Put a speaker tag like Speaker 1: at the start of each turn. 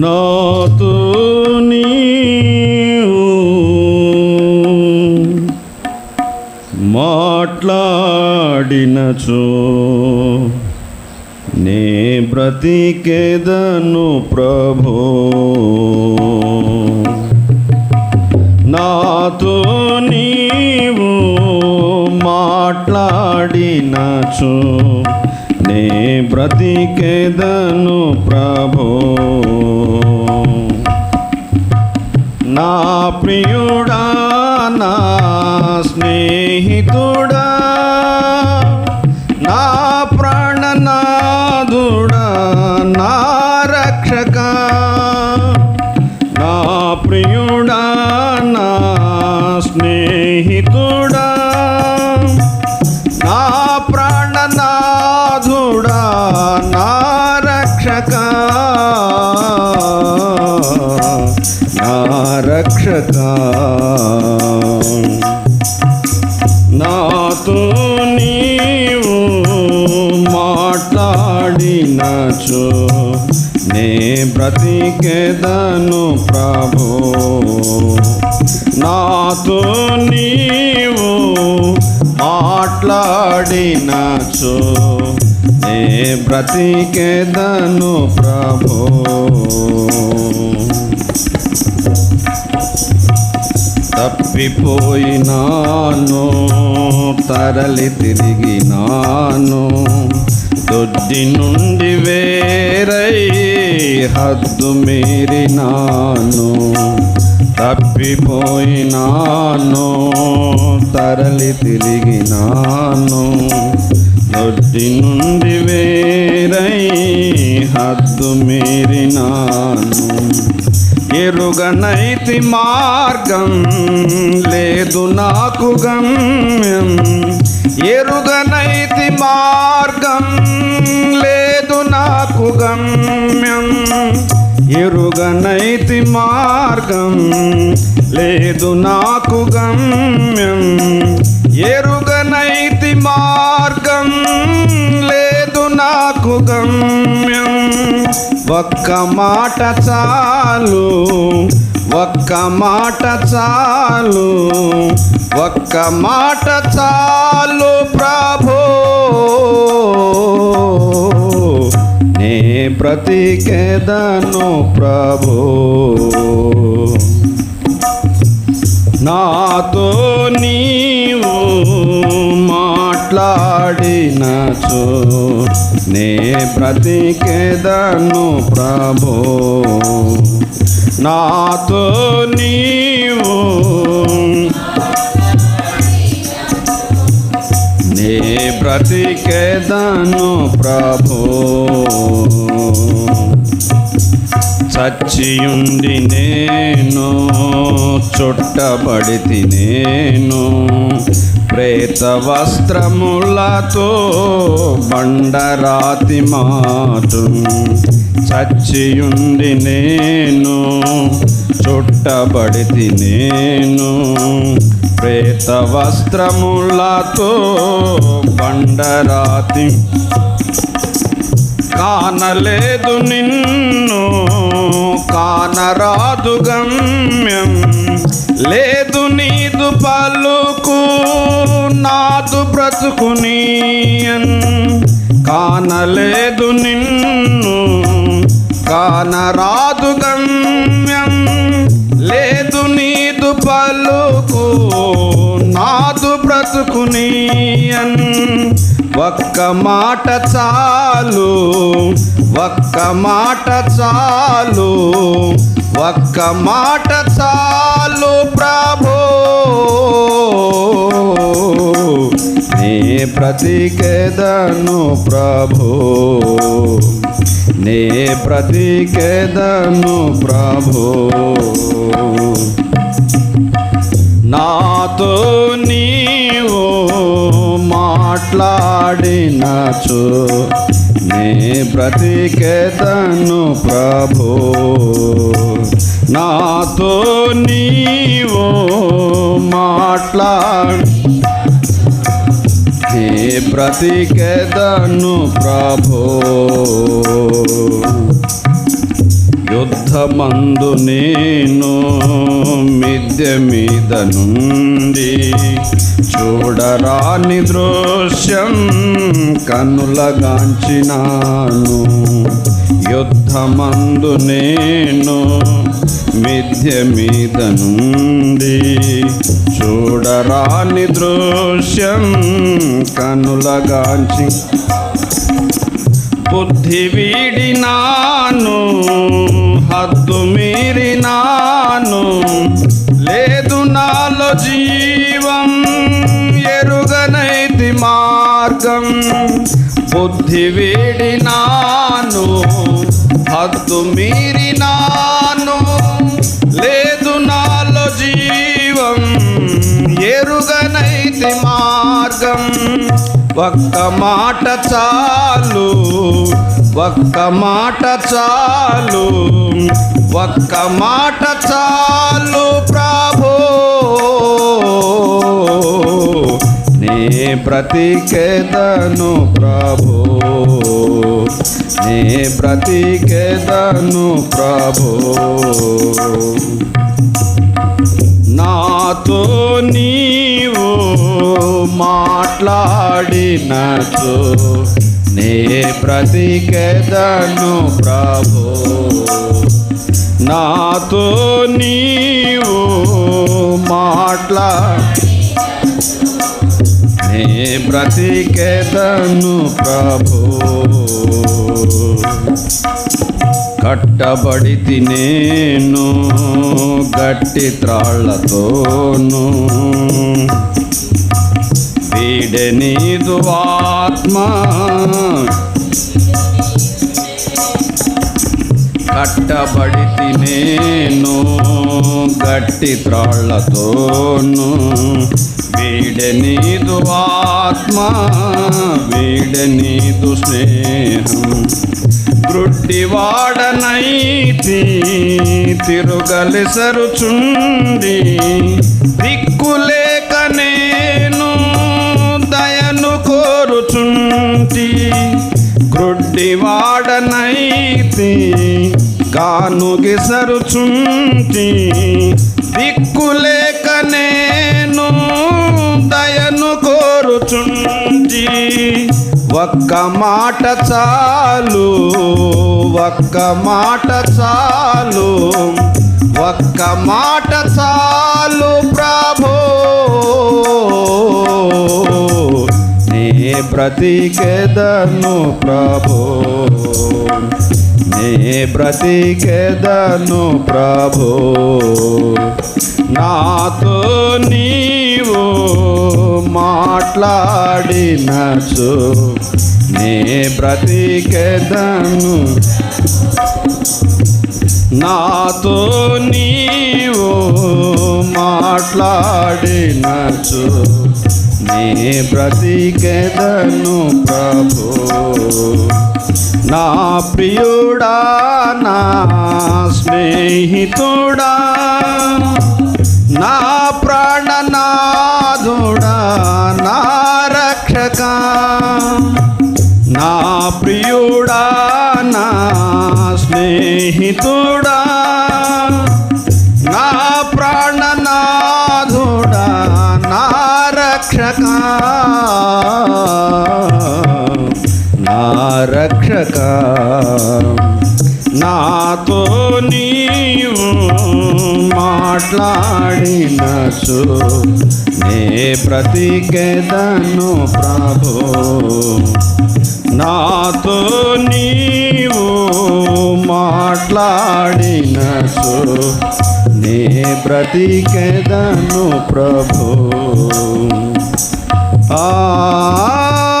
Speaker 1: నాతో మాట్లాడినచో నే బ్రతికేదను ప్రభో. నాతో నీవు మాట్లాడినచో నే బ్రతికేదను ప్రభో. నా ప్రియుడా నా స్నేహితుడా నా ప్రాణనాదుడా నా రక్షకా. రక్షక నాతో నీవు మాట్లాడినచో నే బ్రతికెదను ప్రభు. నాతో నీవు మాట్లాడినచో నే బ్రతికెదను ప్రభు. తప్పిపోయినాను తరలి తిరిగినాను. దొడ్డి నుండి వేరై హద్దు మీరినాను. తప్పిపోయినాను తరలి తిరిగినాను. నొడ్డి నుండి వేరై హద్దు మీరినాను. ఎరుగనైతి మార్గం లేదు నాకు గమ్యం. ఎరుగనైతి మార్గం లేదు నాకు గమ్యం. ఎరుగనైతి మార్గం లేదు నాకు గమ్యం. ఎరుగనైతి ఒక్క మాట చాలు ఒక్క మాట చాలు ఒక్క మాట చాలు ప్రభో. నే బ్రతికెదను ప్రభో. నాతో నీవు మాట్లాడినచో నే బ్రతికెదను ప్రభో. నాతో నీవు నే బ్రతికెదను ప్రభో. చచ్చియుండి నేను చుట్టబడి నేను. ప్రేత వస్త్రములతో బండరాతి మాటు చచ్చియుండి నేను చుట్టబడితి నేను. ప్రేత వస్త్రములతో బండరాతి కానలేదు నిన్ను కానరాదు గమ్యం. లేదు నీదు పలుకు నాదు బ్రతుకునీయన్. కానలేదు నిన్ను కానరాదు గమ్యం. లేదు నీదు పలుకు నాదు బ్రతుకునీయన్. ఒక్క మాట చాలు ఒక్క మాట చాలు ఒక్క మాట చాలు ప్రభో. నీ ప్రతికేదను ప్రభో. నీ ప్రతికేదను ప్రభో. నాతో నీవు మాట్లా మాట్లాడినచో నీ బ్రతికెదను ప్రభు. నాతో నీవు మాట్లాడు. నీ బ్రతికెదను ప్రభు. యుద్ధమందు నేను మిద్య మీద నుండి చూడరాని దృశ్యం కనులగాంచినాను యుద్ధమందు నేను మిథ్య మీద నుండి చూడరాని దృశ్యం కనులగాంచి బుద్ధి వీడినాను హద్దు మీరినాను. లేదు నాలో జీవం ఎరుగనైతి మార్గం. బుద్ధి వీడినాను హద్దు మీరినాను. లేదు నాలో జీవం ఎరుగనైతి మార్గం. ఒక్క మాట చాలు ఒక్క మాట చాలు ఒక్క మాట చాలు ప్రభో. నీ బ్రతికెదను ప్రభో. నీ బ్రతికెదను ప్రభో. నాతో నీవు మాట్లాడినచు నే బ్రతికెదను ప్రభు. నాతో నీవు మాట్లా నే బ్రతికెదను ప్రభు. కట్టబడి తినేను గట్టి త్రాళ్ళతోను. వీడెనీదు ఆత్మ. కట్టబడి తినేను గట్టి త్రాళ్ళతోను. వీడెనీదు ఆత్మ వీడెనీదు స్నేహం. గ్రుడ్డివాడనైతి తిరుగలిసరుచుండి అనుగిసరుచుంటి దిక్కులేక నేను దయను కోరుచుంటి. ఒక్క మాట చాలు ఒక్క మాట చాలు ఒక్క మాట చాలు ప్రభో. నీ ప్రతికేదను ప్రభో. నీ బ్రతికెదను ప్రభు. నాతో నీవు మాట్లాడినచు. నే బ్రతికెదను నాతో నీవు మాట్లాడినచు. నే బ్రతికెదను ప్రభు నా ప్రియుడా నా స్నేహితుడా నా ప్రాణనాథుడా నా రక్షక నా ప్రియుడా నా స్నేహితుడా నా రక్షక నాతో నీవు మాట్లాడినచు. నే బ్రతికెదను ప్రభు. నాతో నీవు మాట్లాడినచు. నే బ్రతికెదను ప్రభు. Ah.